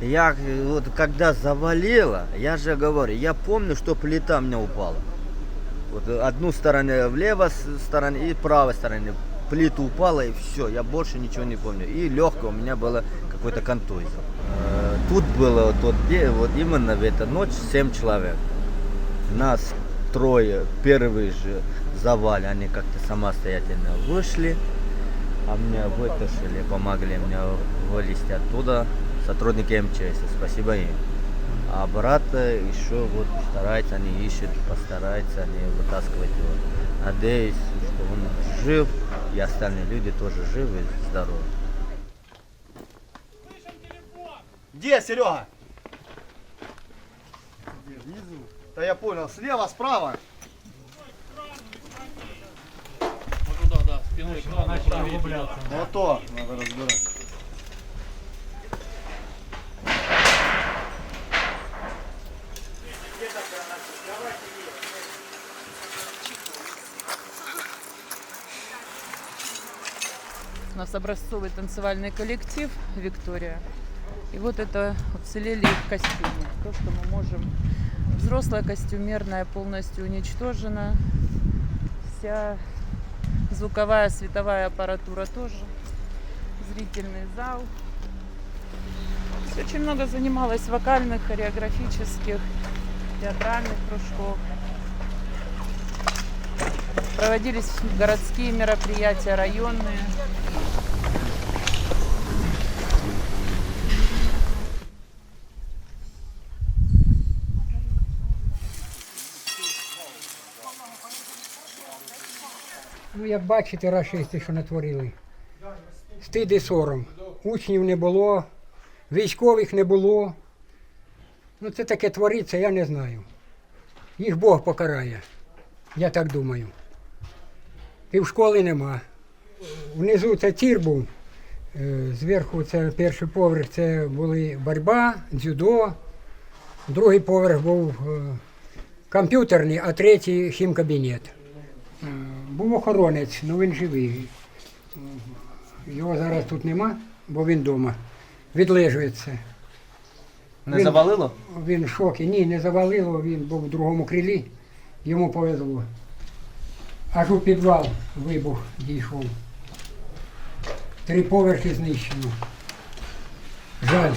Я вот когда завалило, я же говорю, я помню, что плита у меня упала. Вот одну сторону влево с- стороне и правой стороне плита упала и все, я больше ничего не помню. И легкое у меня было какой-то контузия. Э, Тут было тот день, вот именно в эту ночь 7 человек. Нас трое, первый же завале, они как-то самостоятельно вышли, а меня вытащили, помогли мне вылезти оттуда сотрудники МЧС, спасибо им. А брат э, еще вот старается, они ищут, постараются, они вытаскивать его. Надеюсь, что он жив, и остальные люди тоже живы и здоровы. Где, Серега? Внизу. Да я понял, слева, справа. Вот туда, да, спиной к. Вот то надо разбирать. У нас образцовый танцевальный коллектив «Виктория». И вот это уцелели в костюме. То, что мы можем. Взрослая костюмерная полностью уничтожена. Вся звуковая, световая аппаратура тоже. Зрительный зал. Очень много занималась вокальных, хореографических, театральных кружков. Проводились городские мероприятия, районные. Ну, як бачите, рашисти, що натворили. Стид і сором. Учнів не було, військових не було. Ну, це таке твориться, я не знаю. Їх Бог покарає. Я так думаю. Півшколи нема. Внизу це тір був. е, Зверху це перший поверх, це були боротьба, дзюдо. Другий поверх був е, комп'ютерний, а третій хімкабінет. Був охоронець, ну він живий. Його зараз тут нема, бо він вдома. Відлежується. Не Він- завалило? Він в шокі. Ні, не завалило, він був в другому крилі, йому повезло. Аж у підвал вибух дійшов. Три поверхи знищено. Жаль.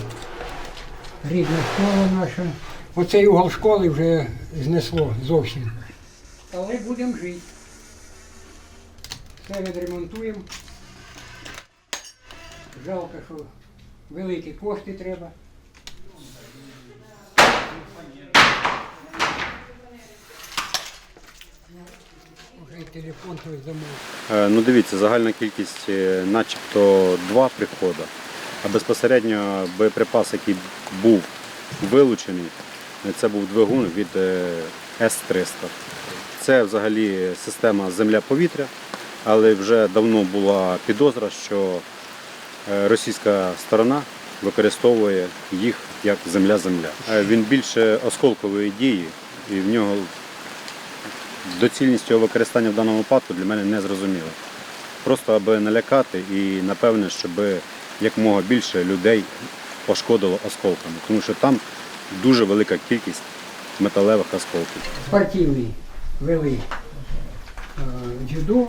Рідна школа наша. Оцей угол школи вже знесло зовсім. Але будемо жити. Все відремонтуємо. Жалко, що великі кошти треба. Е, Ну дивіться, загальна кількість е, начебто два приходи. А безпосередньо боєприпас, який був вилучений, е, це був двигун від е, С-300. Це взагалі система земля-повітря, але вже давно була підозра, що е, російська сторона використовує їх як земля-земля. Е, Він більше осколкової дії, і в нього доцільність його використання в даному випадку для мене не зрозуміла. Просто аби налякати і напевне, щоб якомога більше людей пошкодило осколками, тому що там дуже велика кількість металевих осколків. Спортивний вели е, дзюдо.